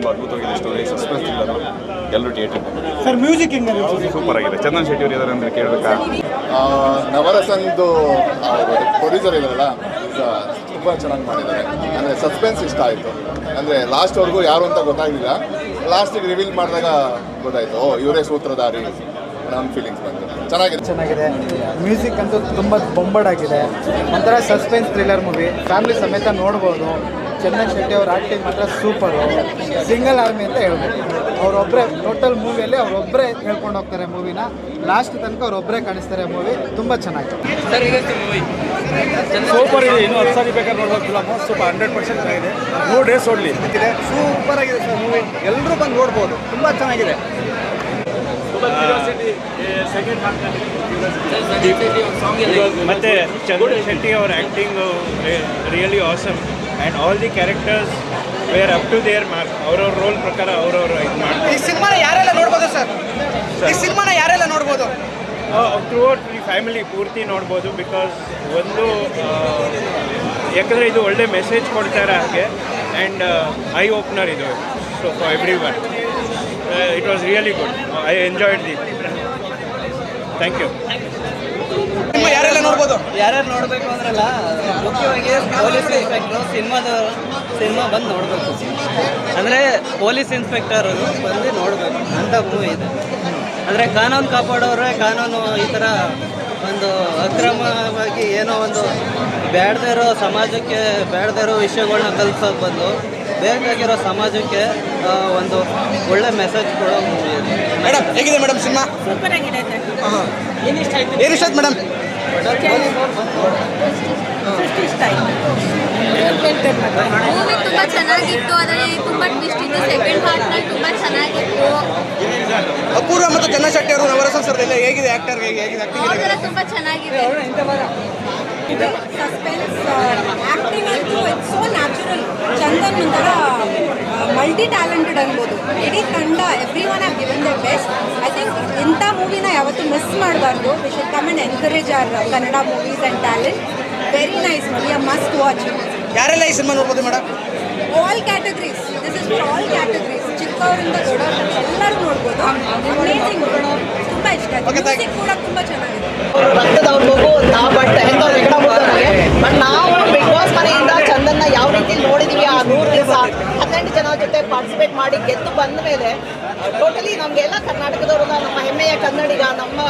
ತುಂಬ ಅದ್ಭುತವಾಗಿದೆ story suspense thriller ಎಲ್ಲರೂ ಥಿಯೇಟರ್ ಸರ್ ಮ್ಯೂಸಿಕ್ ಹೆಂಗೆ ಸೂಪರ್ ಆಗಿದೆ. ಚಂದನ್ ಶೆಟ್ಟಿ ಅವರು ಇದ್ದಾರೆ ಅಂದರೆ ಕೇಳಬೇಕಾ? ಆ, ನವರಸಂದು ಪ್ರೊಡ್ಯೂಸರ್ ಇದಾರಲ್ಲ ತುಂಬ ಚೆನ್ನಾಗಿ ಮಾಡಿದ್ದಾರೆ. ಅಂದರೆ ಸಸ್ಪೆನ್ಸ್ ಇಷ್ಟ ಆಯಿತು. ಅಂದರೆ ಲಾಸ್ಟ್ವರೆಗೂ ಯಾರು ಅಂತ ಗೊತ್ತಾಗಲಿಲ್ಲ. ಲಾಸ್ಟಿಗೆ ರಿವೀಲ್ ಮಾಡಿದಾಗ ಗೊತ್ತಾಯಿತು. ಓ ಇವರೇ ಸೂತ್ರಧಾರಿ ನನ್ನ ಫೀಲಿಂಗ್ಸ್ ಬಂತು. ಚೆನ್ನಾಗಿದೆ. ಚೆನ್ನಾಗಿದೆ. ಮ್ಯೂಸಿಕ್ ಅಂತೂ ತುಂಬ ಬೊಂಬಡಾಗಿದೆ ಒಂಥರ ಸಸ್ಪೆನ್ಸ್ ಥ್ರಿಲ್ಲರ್ ಮೂವಿ ಫ್ಯಾಮಿಲಿ ಸಮೇತ ನೋಡ್ಬೋದು. ಚಂದನ್ ಶೆಟ್ಟಿ ಅವ್ರ ಆ್ಯಕ್ಟಿಂಗ್ ಮಾತ್ರ ಸೂಪರ್ ಸಿಂಗಲ್ ಆರ್ಮಿ ಅಂತ ಹೇಳ್ಬೋದು ಅವರೊಬ್ಬರೇ ಟೋಟಲ್ ಮೂವಿಯಲ್ಲಿ ಅವರೊಬ್ಬರೇ ಹೇಳ್ಕೊಂಡು ಹೋಗ್ತಾರೆ ಮೂವಿನ ಲಾಸ್ಟ್ ತನಕ ಅವರೊಬ್ಬರೇ ಕಾಣಿಸ್ತಾರೆ ಮೂವಿ ತುಂಬ ಚೆನ್ನಾಗಿದೆ. ಸೂಪರ್ ಇದೆ. ಇನ್ನೂ ಹತ್ತು ಸಾರಿ ಬೇಕಾದ್ರೆ ನೋಡ್ಬೋದು ಫಿಲಮ್ ಸ್ವಲ್ಪ ಹಂಡ್ರೆಡ್ ಪರ್ಸೆಂಟ್ ಚೆನ್ನಾಗಿದೆ. ಮೂರು ಡೇಸ್ ಓಡಲಿ ಸೂಪರ್ ಆಗಿದೆ ಸರ್ ಮೂವಿ ಎಲ್ಲರೂ ಬಂದು ನೋಡ್ಬೋದು. ತುಂಬ ಚೆನ್ನಾಗಿದೆ. ಮತ್ತೆ ಚಂದ್ರ ಶೆಟ್ಟಿ ಅವರ acting really awesome and all the characters were up to their mark ಅವ್ರವ್ರ ರೋಲ್ ಪ್ರಕಾರ ಅವ್ರವ್ರು ಇದು ಮಾಡ್ತಾರೆ. ಈ ಸಿನಿಮಾನ ಯಾರೆಲ್ಲ ನೋಡ್ಬೋದು ಸರ್? ಈ ಸಿನಿಮಾನ ಯಾರೆಲ್ಲ ನೋಡ್ಬೋದು? ಥ್ರೂ ಔಟ್ ಈ ಫ್ಯಾಮಿಲಿ ಪೂರ್ತಿ ನೋಡ್ಬೋದು ಬಿಕಾಸ್ ಒಂದು ಯಾಕಂದರೆ ಇದು ಒಳ್ಳೆ ಮೆಸೇಜ್ ಕೊಡ್ತಾರೆ ಹಾಗೆ. ಆ್ಯಂಡ್ ಐ ಓಪನರ್ ಇದು. So for everyone it was really good I enjoyed the thank you ಯಾರೆಲ್ಲ ನೋಡ್ಬೋದು? ಯಾರ್ಯಾರು ನೋಡಬೇಕು ಅಂದ್ರಲ್ಲ ಮುಖ್ಯವಾಗಿ ಪೊಲೀಸ್ ಇನ್ಸ್ಪೆಕ್ಟ್ರು ಸಿನಿಮಾದ ಸಿನಿಮಾ ಬಂದು ನೋಡಬೇಕು. ಅಂದರೆ ಪೊಲೀಸ್ ಇನ್ಸ್ಪೆಕ್ಟರ್ ಬಂದು ನೋಡಬೇಕು. ಅಂತ ಮೂವಿ ಇದೆ. ಅಂದರೆ ಕಾನೂನು ಕಾಪಾಡೋರೆ ಕಾನೂನು ಈ ಥರ ಒಂದು ಅಕ್ರಮವಾಗಿ ಏನೋ ಒಂದು ಬೇಡದೇ ಇರೋ ಸಮಾಜಕ್ಕೆ ಬೇಡದೇ ಇರೋ ವಿಷಯಗಳನ್ನ ಕಲಿಸೋಕೆ ಬಂದು ಬೇಕಾಗಿರೋ ಸಮಾಜಕ್ಕೆ ಒಂದು ಒಳ್ಳೆ ಮೆಸೇಜ್ ಕೊಡೋ ಮೂವಿ ಮೇಡಮ್ ಹೇಗಿದೆ ಮೇಡಮ್ ಸಿನಿಮಾ? ಸೂಪರ್ ಆಗಿದೆ ಏನಿಷ್ಟ ಆಯ್ತು ಮೇಡಮ್? ಸೃಷ್ಟಿ ಇಷ್ಟ ಆಯ್ತು ಮೂವಿ ತುಂಬ ಚೆನ್ನಾಗಿತ್ತು ಅದರಲ್ಲಿ ತುಂಬ ಟ್ವಿಸ್ಟ್ ಇತ್ತು. ಸೆಕೆಂಡ್ ಪಾರ್ಟ್ನಲ್ಲಿ ತುಂಬ ಚೆನ್ನಾಗಿತ್ತು. ಅಪೂರ್ವ ಮತ್ತು ಚನ್ನಶೆಟ್ಟಿ ಶೆಟ್ಟಿ ಅವರು ನವರಸ ಸರ್ ಎಲ್ಲ ಹೇಗಿದೆ ಆಕ್ಟರ್ ಹೇಗೆ ಹೇಗಿದೆ ಆಕ್ಟಿಂಗ್ ಅವ್ರದೆಲ್ಲ ತುಂಬ ಚೆನ್ನಾಗಿದೆ. ಸಸ್ಪೆನ್ಸ್ ಆ್ಯಕ್ಟಿಂಗ್ ಅಂತೂ ಇಟ್ಸ್ ಸೋ ನ್ಯಾಚುರಲ್ ಚಂದನ್ ಒಂಥರ ಮಲ್ಟಿ ಟ್ಯಾಲೆಂಟೆಡ್ ಅನ್ಬೋದು ಇಡೀ ತಂಡ every one of given the best I think ಇಂಥ ಮೂವಿನ ಯಾವತ್ತೂ ಮಿಸ್ ಮಾಡಬಾರ್ದು. We should come and encourage our Kannada movies and talent very nice movie a must watch ಯಾರೆಲ್ಲ ಈ ಸಿನಿಮಾ ನೋಡ್ಬೋದು madam? All categories this is for all categories ಚಿಕ್ಕವರಿಂದ ದೊಡ್ಡವರಿಂದ ಎಲ್ಲರೂ ನೋಡ್ಬೋದು. ಅಮೇಸಿಂಗ್ ತುಂಬ ಇಷ್ಟ. ಮ್ಯೂಸಿಕ್ ಕೂಡ ತುಂಬ ಚೆನ್ನಾಗಿದೆ. ಮಗು ಬಟ್ ಬಟ್ ನಾವು ಬಿಗ್ ಬಾಸ್ ಮನೆಯಿಂದ ಚಂದನ್ನ ಯಾವ ರೀತಿ ನೋಡಿದೀವಿ ಆ ನೂರು ದಿವಸ? ಹನ್ನೆರಡು ಜನ ಜೊತೆ ಪಾರ್ಟಿಸಿಪೇಟ್ ಮಾಡಿ ಗೆದ್ದು ಬಂದ ಮೇಲೆ ಟೋಟಲಿ ನಮಗೆಲ್ಲ ಕರ್ನಾಟಕದವ್ರನ್ನ ನಮ್ಮ ಹೆಮ್ಮೆಯ ಕನ್ನಡಿಗ, ನಮ್ಮ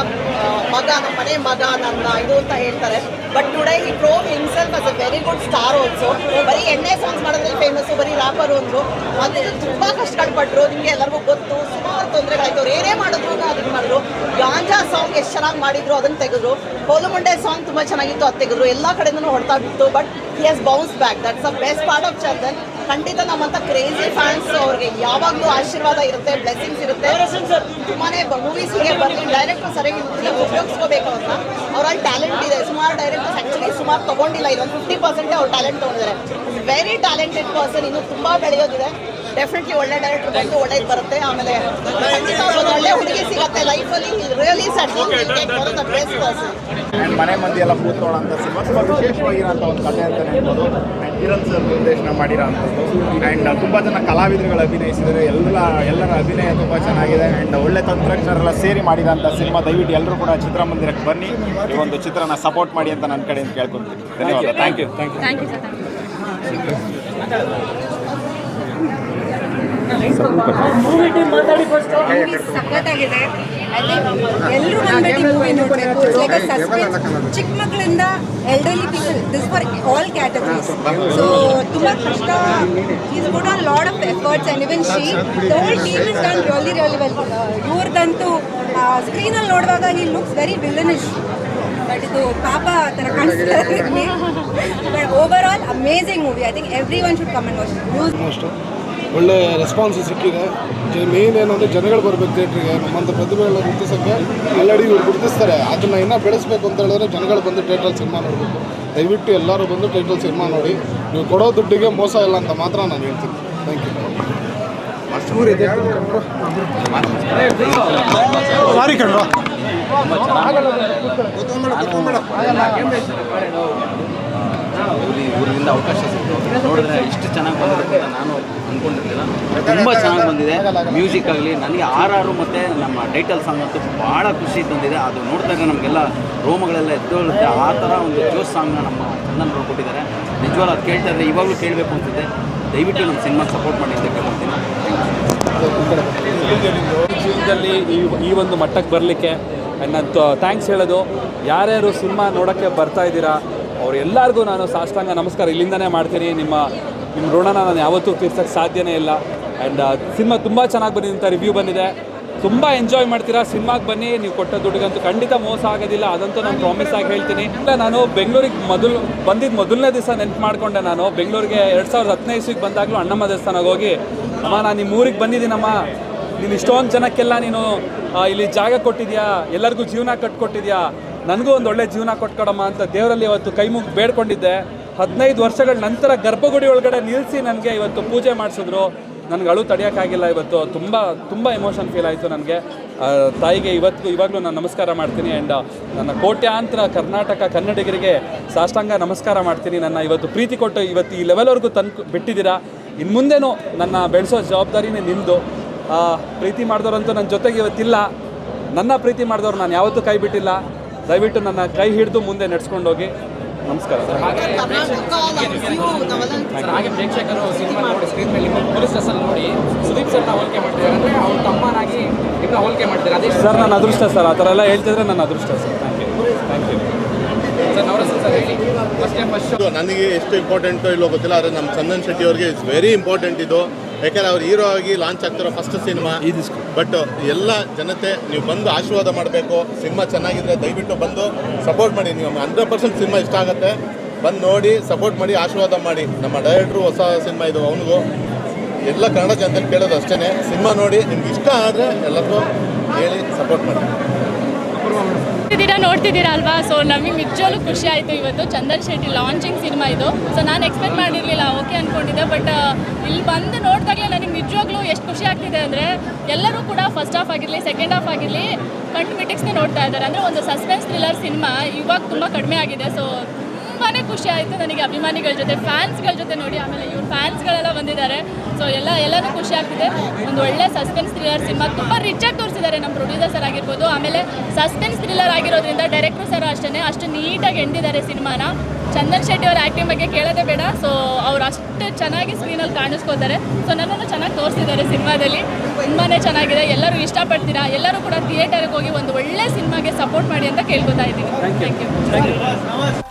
ಮಗ, ನಮ್ಮ ಮನೆ ಮಗ, ನನ್ನ ಇದು ಅಂತ ಹೇಳ್ತಾರೆ. ಬಟ್ ಟುಡೇ ಈ pro himself as a very good star also ಬರೀ ಎಣ್ಣೆ ಸಾಂಗ್ಸ್ ಮಾಡೋದ್ರಲ್ಲಿ ಫೇಮಸ್ಸು ಬರೀ ರಾಪರು ಅಂದರು. ಮತ್ತು ತುಂಬ ಕಷ್ಟಪಟ್ಟರು ನಿಮಗೆ ಎಲ್ಲರಿಗೂ ಗೊತ್ತು, ಸುಮಾರು ತೊಂದರೆಗಳಾಯ್ತು ಅವ್ರು ಏನೇ ಮಾಡಿದ್ರು ಅದನ್ನು ಮಾಡಿದ್ರು. ಗಾಂಜಾ ಸಾಂಗ್ ಎಷ್ಟು ಚೆನ್ನಾಗಿ ಮಾಡಿದ್ರು ಅದನ್ನು ತೆಗೆದ್ರು. ಕೋಲುಮುಂಡೆ ಸಾಂಗ್ ತುಂಬ ಚೆನ್ನಾಗಿತ್ತು, ಅದು ತೆಗೆದ್ರು. ಎಲ್ಲ ಕಡೆಯಿಂದನೂ ಹೊಡ್ತಾ ಬಿತ್ತು. But he has bounce back that's a best part of Chandan ಖಂಡಿತ ನಮ್ಮಂತ ಕ್ರೇಜಿ ಫ್ಯಾನ್ಸ್ ಅವ್ರಿಗೆ ಯಾವಾಗಲೂ ಆಶೀರ್ವಾದ ಇರುತ್ತೆ ಬ್ಲೆಸಿಂಗ್ಸ್ ಇರುತ್ತೆ. ತುಂಬಾನೇ ಮೂವೀಸ್ಗೆ ಬರ್ತೀನಿ ಡೈರೆಕ್ಟರ್ ಸರಿಯಾಗಿ ಉಪಯೋಗಿಸ್ಕೋಬೇಕು ಅಂತ. ಅವರಲ್ಲಿ ಟ್ಯಾಲೆಂಟ್ ಇದೆ. ಸುಮಾರು ಡೈರೆಕ್ಟರ್ಸ್ ಆ್ಯಕ್ಚುಲಿ ಸುಮಾರು ತಗೊಂಡಿಲ್ಲ. ಇದೊಂದು ಫಿಫ್ಟಿ ಪರ್ಸೆಂಟ್ ಅವ್ರು ಟ್ಯಾಲೆಂಟ್ ತಗೊಂಡಿದ್ದಾರೆ. ವೆರಿ ಟ್ಯಾಲೆಂಟೆಡ್ ಪರ್ಸನ್ ಇನ್ನು ತುಂಬ ಬೆಳೆಯೋದಿದೆ. ಡೆಫಿನೆಟ್ಲಿ ಒಳ್ಳೆ ಡೈರೆಕ್ಟರ್ ಬಂದು ಒಳ್ಳೇದು ಬರುತ್ತೆ. ಆಮೇಲೆ ಒಂದು ಒಳ್ಳೆ ಹುಡುಗಿ ಸಿಗುತ್ತೆ ಲೈಫಲ್ಲಿ ರಿಯಲಿ ಆ್ಯಂಡ್ ಮನೆ ಮಂದಿ ಎಲ್ಲ ಕೂತ್ಕೊಳ್ಳೋಂಥ ಸಿನಿಮಾ ತುಂಬ ವಿಶೇಷವಾಗಿರೋಂಥ ಒಂದು ಕಥೆ ಅಂತ ಹೇಳ್ಬೋದು. ಆ್ಯಂಡ್ ಕಿರಣ್ ಸರ್ ನಿರ್ದೇಶನ ಮಾಡಿರೋ ಅಂಥದ್ದು ಆ್ಯಂಡ್ ತುಂಬ ಜನ ಕಲಾವಿದರುಗಳು ಅಭಿನಯಿಸಿದರೆ ಎಲ್ಲ ಎಲ್ಲರ ಅಭಿನಯ ತುಂಬ ಚೆನ್ನಾಗಿದೆ. ಆ್ಯಂಡ್ ಒಳ್ಳೆ ತಂತ್ರಜ್ಞರೆಲ್ಲ ಸೇರಿ ಮಾಡಿರೋಂಥ ಸಿನಿಮಾ ದಯವಿಟ್ಟು ಎಲ್ಲರೂ ಕೂಡ ಚಿತ್ರಮಂದಿರಕ್ಕೆ ಬನ್ನಿ. ಈ ಒಂದು ಚಿತ್ರನ ಸಪೋರ್ಟ್ ಮಾಡಿ ಅಂತ ನನ್ನ ಕಡೆಯಿಂದ ಕೇಳ್ಕೊತೀನಿ. ಧನ್ಯವಾದ. Thank you thank you thank you ಸಖತ್ತಾಗಿದೆ. ಎಲ್ಲರೂ ಬಂದ್ಬಿಟ್ಟು ಮೂವಿ ನೋಡಬೇಕು. ಲೈಕ್ ಸಸ್ಪೆನ್ಸ್ ಚಿಕ್ಕ ಮಕ್ಕಳಿಂದ elderly people this for all categories so ತುಂಬ ಕಷ್ಟ. Is good on lot of efforts and even she the whole team is done really really well ಇವ್ರದಂತೂ ಸ್ಕ್ರೀನಲ್ಲಿ ನೋಡುವಾಗ he looks very villainish but ಇದು ಪಾಪ ಆ ಥರ ಕಾಣಿಸ್ತಾರೆ but overall amazing movie I think everyone should come and watch ಒಳ್ಳೆ response ಸಿಕ್ಕಿದೆ. Main ಏನಂದರೆ ಜನಗಳು ಬರಬೇಕು ಥಿಯೇಟ್ರಿಗೆ ನಮ್ಮಂಥ ಪ್ರತಿಭೆಗಳನ್ನ ಗುರುತಿಸೋಕ್ಕೆ ಎಲ್ಲಡಿ ಇವ್ರು ಗುರುತಿಸ್ತಾರೆ. ಅದನ್ನು ಇನ್ನೂ ಬೆಳೆಸಬೇಕು ಅಂತ ಹೇಳಿದ್ರೆ ಜನಗಳು ಬಂದು ಥಿಯೇಟ್ರಲ್ಲಿ ಸಿನಿಮಾ ನೋಡಬೇಕು. ದಯವಿಟ್ಟು ಎಲ್ಲರೂ ಬಂದು ಥಿಯೇಟ್ರಲ್ಲಿ ಸಿನಿಮಾ ನೋಡಿ. ನೀವು ಕೊಡೋ ದುಡ್ಡಿಗೆ ಮೋಸ ಇಲ್ಲ ಅಂತ ಮಾತ್ರ ನಾನು ಹೇಳ್ತೀನಿ. ಥ್ಯಾಂಕ್ ಯು ಸಾರಿ ಇಲ್ಲಿ ಊರಿಂದ ಅವಕಾಶ ಸಿಕ್ತು. ನೋಡಿದ್ರೆ ಇಷ್ಟು ಚೆನ್ನಾಗಿ ಬಂದಿರುತ್ತೆ ಅಂತ ನಾನು ಅಂದ್ಕೊಂಡಿರ್ತೀನಿ ತುಂಬ ಚೆನ್ನಾಗಿ ಬಂದಿದೆ. ಮ್ಯೂಸಿಕ್ ಆಗಲಿ, ನನಗೆ ಆರ್ ಆರು ಮತ್ತು ನಮ್ಮ ಟೈಟಲ್ ಸಾಂಗ್ ಅಂತೂ ಭಾಳ ಖುಷಿ ತಂದಿದೆ. ಅದು ನೋಡಿದಾಗ ನಮಗೆಲ್ಲ ರೋಮಗಳೆಲ್ಲ ಎದ್ದೇಳುತ್ತೆ ಆ ಥರ ಒಂದು ಜೋಸ್ ಸಾಂಗ್ನ ನಮ್ಮ ಚಂದನ್ ಅವರು ಕೊಟ್ಟಿದ್ದಾರೆ. ನಿಜವಾಗ್ಲೂ ಅದು ಕೇಳ್ತಾ ಇದ್ದರೆ ಇವಾಗಲೂ ಕೇಳಬೇಕು ಅಂತಿದೆ ದಯವಿಟ್ಟು ನಮ್ಮ ಸಿನಿಮಾಗೆ ಸಪೋರ್ಟ್ ಮಾಡಿ ಅಂತ ಕೇಳ್ತೀನಿ ಜೀವನದಲ್ಲಿ ಈ ಈ ಒಂದು ಮಟ್ಟಕ್ಕೆ ಬರಲಿಕ್ಕೆ ನಾನು ಥ್ಯಾಂಕ್ಸ್ ಹೇಳೋದು. ಯಾರ್ಯಾರು ಸಿನಿಮಾ ನೋಡೋಕ್ಕೆ ಬರ್ತಾ ಇದ್ದೀರಾ? ಅವ್ರು ಎಲ್ಲರಿಗೂ ನಾನು ಸಾಷ್ಟಾಂಗ ನಮಸ್ಕಾರ ಇಲ್ಲಿಂದನೇ ಮಾಡ್ತೀನಿ. ನಿಮ್ಮ ನಿಮ್ಮ ಋಣನ ನಾನು ಯಾವತ್ತೂ ತೀರ್ಸೋಕ್ಕೆ ಸಾಧ್ಯನೇ ಇಲ್ಲ. ಆ್ಯಂಡ್ ಸಿನಿಮಾ ತುಂಬ ಚೆನ್ನಾಗಿ ಬಂದಿದೆ ಅಂತ ರಿವ್ಯೂ ಬಂದಿದೆ. ತುಂಬ ಎಂಜಾಯ್ ಮಾಡ್ತೀರಾ? ಸಿನಿಮಾಗೆ ಬನ್ನಿ. ನೀವು ಕೊಟ್ಟ ದುಡ್ಡಿಗಂತೂ ಖಂಡಿತ ಮೋಸ ಆಗೋದಿಲ್ಲ. ಅದಂತೂ ನಾನು ಪ್ರಾಮಿಸ್ ಆಗಿ ಹೇಳ್ತೀನಿ. ಇಲ್ಲ, ನಾನು ಬೆಂಗಳೂರಿಗೆ ಮೊದಲು ಬಂದಿದ್ದು ಮೊದಲನೇ ದಿವಸ ನೆನ್ಪು ಮಾಡಿಕೊಂಡೆ ನಾನು. ಬೆಂಗಳೂರಿಗೆ ಎರಡು ಸಾವಿರದ ಹದಿನೈದು ಇಸ್ವಿಗೆ ಬಂದಾಗಲೂ ಅಣ್ಣಮ್ಮ ದೇವಸ್ಥಾನಕ್ಕೆ ಹೋಗಿ, ಅಮ್ಮ, ನಾನು ನಿಮ್ಮ ಊರಿಗೆ ಬಂದಿದ್ದೀನಮ್ಮ. ನೀನು ಇಷ್ಟೊಂದು ಜನಕ್ಕೆಲ್ಲ ನೀನು ಇಲ್ಲಿ ಜಾಗ ಕೊಟ್ಟಿದ್ಯಾ? ಎಲ್ಲರಿಗೂ ಜೀವನ ಕಟ್ಕೊಟ್ಟಿದ್ಯಾ? ನನಗೂ ಒಂದು ಒಳ್ಳೆ ಜೀವನ ಕೊಟ್ಕೊಡಮ್ಮ ಅಂತ ದೇವರಲ್ಲಿ ಇವತ್ತು ಕೈ ಮುಗಿ ಬೇಡ್ಕೊಂಡಿದ್ದೆ. ಹದಿನೈದು ವರ್ಷಗಳ ನಂತರ ಗರ್ಭಗುಡಿ ಒಳಗಡೆ ನಿಲ್ಲಿಸಿ ನನಗೆ ಇವತ್ತು ಪೂಜೆ ಮಾಡಿಸಿದ್ರು. ನನಗೆ ಅಳು ತಡೆಯೋಕ್ಕಾಗಿಲ್ಲ ಇವತ್ತು. ತುಂಬ ತುಂಬ ಎಮೋಷನ್ ಫೀಲ್ ಆಯಿತು ನನಗೆ. ತಾಯಿಗೆ ಇವತ್ತು ಇವಾಗಲೂ ನಾನು ನಮಸ್ಕಾರ ಮಾಡ್ತೀನಿ ಆ್ಯಂಡ್ ನನ್ನ ಕೋಟ್ಯಾಂತರ ಕರ್ನಾಟಕ ಕನ್ನಡಿಗರಿಗೆ ಸಾಷ್ಟಾಂಗ ನಮಸ್ಕಾರ ಮಾಡ್ತೀನಿ. ನನ್ನ ಇವತ್ತು ಪ್ರೀತಿ ಕೊಟ್ಟು ಇವತ್ತು ಈ ಲೆವೆಲ್ವರೆಗೂ ತಂದು ಬಿಟ್ಟಿದ್ದೀರಾ. ಇನ್ನು ಮುಂದೆನೂ ನನ್ನ ಬೆಳೆಸೋ ಜವಾಬ್ದಾರಿನೇ ನಿಮ್ಮದು ಪ್ರೀತಿ ಮಾಡಿದವರಂತೂ ನನ್ನ ಜೊತೆಗೆ ಇವತ್ತಿಲ್ಲ. ನನ್ನ ಪ್ರೀತಿ ಮಾಡಿದವ್ರು ನಾನು ಯಾವತ್ತೂ ಕೈ ಬಿಟ್ಟಿಲ್ಲ. ದಯವಿಟ್ಟು ನನ್ನ ಕೈ ಹಿಡಿದು ಮುಂದೆ ನಡ್ಸ್ಕೊಂಡೋಗಿ. ನಮಸ್ಕಾರ ಸರ್. ಹಾಗೆ ಪ್ರೇಕ್ಷಕರು ಸಿನಿಮಾ ನೋಡಿ ಸ್ಕ್ರೀನ್ ಮೇಲೆ ಪೊಲೀಸ್ ಸ್ಟೇಷನ್ ನೋಡಿ ಸುದೀಪ್ ಸರ್ ಹೋಲಿಕೆ ಮಾಡ್ತಿದ್ದಾರೆ ಅಂದರೆ ಅವ್ರ ತಮ್ಮನಾಗಿ ಇಬ್ಬರು ಹೋಲಿಕೆ ಮಾಡ್ತಾರೆ? ಅದೇ ಸರ್ ನನ್ನ ಅದೃಷ್ಟ ಸರ್. ಆ ಥರ ಎಲ್ಲ ಹೇಳ್ತಿದ್ರೆ ನನ್ನ ಅದೃಷ್ಟ sir. Thank you thank you sir Navarasa sir ಹೇಳಿ. ಫಸ್ಟ್ ಫಸ್ಟ್ ಇದು ನನಗೆ ಎಷ್ಟು ಇಂಪಾರ್ಟೆಂಟ್ ಇಲ್ಲೋ ಗೊತ್ತಿಲ್ಲ ಆದರೆ ನಮ್ಮ ಚಂದನ್ ಶೆಟ್ಟಿ ಅವರಿಗೆ ಇಟ್ಸ್ ವೆರಿ ಇಂಪಾರ್ಟೆಂಟ್ ಇದು. ಯಾಕಂದ್ರೆ ಅವ್ರು ಹೀರೋ ಆಗಿ ಲಾಂಚ್ ಆಗ್ತಿರೋ ಫಸ್ಟ್ ಸಿನಿಮಾ ಬಟ್ ಎಲ್ಲ ಜನತೆ ನೀವು ಬಂದು ಆಶೀರ್ವಾದ ಮಾಡಬೇಕು. ಸಿನಿಮಾ ಚೆನ್ನಾಗಿದ್ರೆ ದಯವಿಟ್ಟು ಬಂದು ಸಪೋರ್ಟ್ ಮಾಡಿ. ನೀವು ಹಂಡ್ರೆಡ್ ಪರ್ಸೆಂಟ್ ಸಿನಿಮಾ ಇಷ್ಟ ಆಗುತ್ತೆ. ಬಂದು ನೋಡಿ ಸಪೋರ್ಟ್ ಮಾಡಿ ಆಶೀರ್ವಾದ ಮಾಡಿ. ನಮ್ಮ ಡೈರೆಕ್ಟ್ರು ಹೊಸ ಸಿನಿಮಾ ಇದು ಅವನಿಗೂ ಎಲ್ಲ ಕನ್ನಡ ಜನತೆ ಕೇಳೋದು ಅಷ್ಟೇ ಸಿನಿಮಾ ನೋಡಿ ನಿಮ್ಗೆ ಇಷ್ಟ ಆದರೆ ಎಲ್ಲರಿಗೂ ಹೇಳಿ ಸಪೋರ್ಟ್ ಮಾಡಿ. ನೋಡ್ತಿದ್ದೀರಾ? ನೋಡ್ತಿದ್ದೀರಾ ಅಲ್ವಾ? ಸೊ ನಮಗೆ ನಿಜವಾಗ್ಲೂ ಖುಷಿ ಆಯಿತು ಇವತ್ತು. ಚಂದನ್ ಶೆಟ್ಟಿ ಲಾಂಚಿಂಗ್ ಸಿನಿಮಾ ಇದು. ಸೊ ನಾನು ಎಕ್ಸ್ಪೆಕ್ಟ್ ಮಾಡಿರಲಿಲ್ಲ ಓಕೆ ಅಂದ್ಕೊಂಡಿದ್ದೆ ಬಟ್ ಇಲ್ಲಿ ಬಂದು ನೋಡಿದಾಗಲೇ ನನಗೆ ನಿಜವಾಗ್ಲೂ ಎಷ್ಟು ಖುಷಿ ಆಗ್ತಿದೆ ಅಂದರೆ, ಎಲ್ಲರೂ ಕೂಡ ಫಸ್ಟ್ ಹಾಫ್ ಆಗಿರಲಿ ಸೆಕೆಂಡ್ ಹಾಫ್ ಆಗಿರಲಿ ಕಂಟು ಮಿಟಿಕ್ಸ್ನೇ ನೋಡ್ತಾ ಇದ್ದಾರೆ. ಅಂದರೆ ಒಂದು ಸಸ್ಪೆನ್ಸ್ ಥ್ರಿಲ್ಲರ್ ಸಿನಿಮಾ ಇವಾಗ ತುಂಬ ಕಡಿಮೆ ಆಗಿದೆ. ಸೊ ತುಂಬಾ ಖುಷಿ ಆಯಿತು ನನಗೆ ಅಭಿಮಾನಿಗಳ ಜೊತೆ ಫ್ಯಾನ್ಸ್ಗಳ ಜೊತೆ ನೋಡಿ ಆಮೇಲೆ ಇವ್ರ ಫ್ಯಾನ್ಸ್ಗಳೆಲ್ಲ ಬಂದಿದ್ದಾರೆ. ಸೊ ಎಲ್ಲ ಎಲ್ಲನೂ ಖುಷಿ ಆಗ್ತಿದೆ. ಒಂದು ಒಳ್ಳೆ ಸಸ್ಪೆನ್ಸ್ ಥ್ರಿಲ್ಲರ್ ಸಿನಿಮಾ ತುಂಬ ರಿಚಾಗಿ ತೋರಿಸಿದ್ದಾರೆ ನಮ್ಮ ಪ್ರೊಡ್ಯೂಸರ್ ಸರ್ ಆಗಿರ್ಬೋದು. ಆಮೇಲೆ ಸಸ್ಪೆನ್ಸ್ ಥ್ರಿಲ್ಲರ್ ಆಗಿರೋದ್ರಿಂದ ಡೈರೆಕ್ಟ್ರು ಸರ್ ಅಷ್ಟೇ ಅಷ್ಟು ನೀಟಾಗಿ ಎಂದಿದ್ದಾರೆ ಸಿನಿಮಾನ. ಚಂದನ್ ಶೆಟ್ಟಿ ಅವ್ರ ಆ್ಯಕ್ಟಿಂಗ್ ಬಗ್ಗೆ ಕೇಳೋದೇ ಬೇಡ. ಸೊ ಅವ್ರು ಅಷ್ಟು ಚೆನ್ನಾಗಿ ಸ್ಕ್ರೀನಲ್ಲಿ ಕಾಣಿಸ್ಕೋತಾರೆ. ಸೊ ನನ್ನನ್ನು ಚೆನ್ನಾಗಿ ತೋರಿಸಿದ್ದಾರೆ ಸಿನಿಮಾದಲ್ಲಿ. ತುಂಬಾ ಚೆನ್ನಾಗಿದೆ. ಎಲ್ಲರೂ ಇಷ್ಟಪಡ್ತೀರಾ? ಎಲ್ಲರೂ ಕೂಡ ಥಿಯೇಟರ್ಗೆ ಹೋಗಿ ಒಂದು ಒಳ್ಳೆ ಸಿನಿಮಾಗೆ ಸಪೋರ್ಟ್ ಮಾಡಿ ಅಂತ ಕೇಳ್ಕೊತಾ ಇದ್ದೀನಿ. Thank you